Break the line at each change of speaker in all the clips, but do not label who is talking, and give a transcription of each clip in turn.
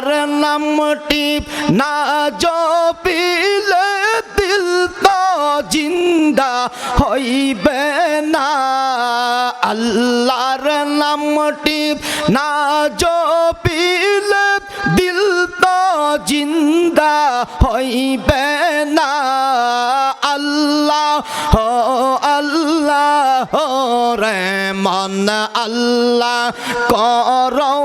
আল্লাহর নামটি না জপিলে দিল তো জিন্দা হইবে না। আল্লাহর নামটি না জপিলে দিল তো জিন্দা হইবে না। আল্লাহ ও আল্লাহ রে মন আল্লাহ করৌ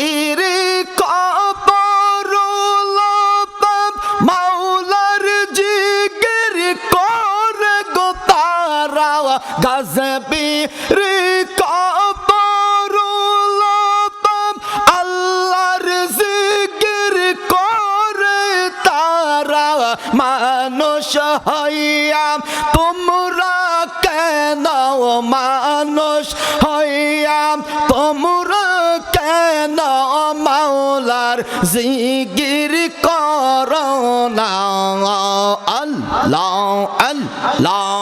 গাজবীর কবরুল আল্লাহর জিগির করে তারা মানুষ হইয়া তোমরা কেন মানুষ হইয়া তোমরা কেন মাওলার জিগির করোনা আল্লাহ আল্লাহ।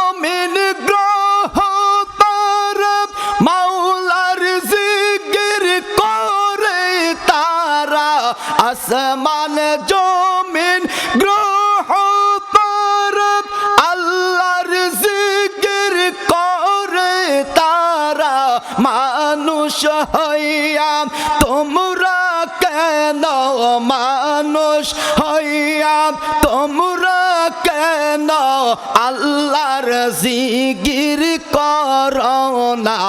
আসমান জমিন গ্রহ তারব আল্লাহর জিগির করে তারা মানুষ হইয়া, তোমরা কেন মানুষ হইয়া, তোমরা কেন আল্লাহর জিগির করোনা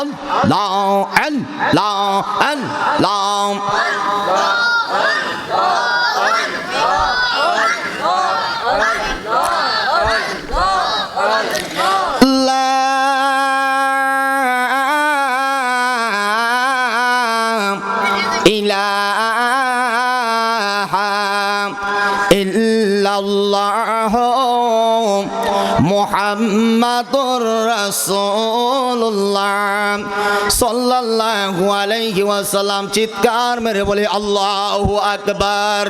আল্লাহ আল্লাহ আল্লাহ। ইলাহা ইল্লাল্লাহ মুহাম্মাদুর রাসূলুল্লাহ সাল্লাল্লাহু আলাইহি ওয়াসাল্লাম চিৎকার মেরে বলে আল্লাহু আকবার।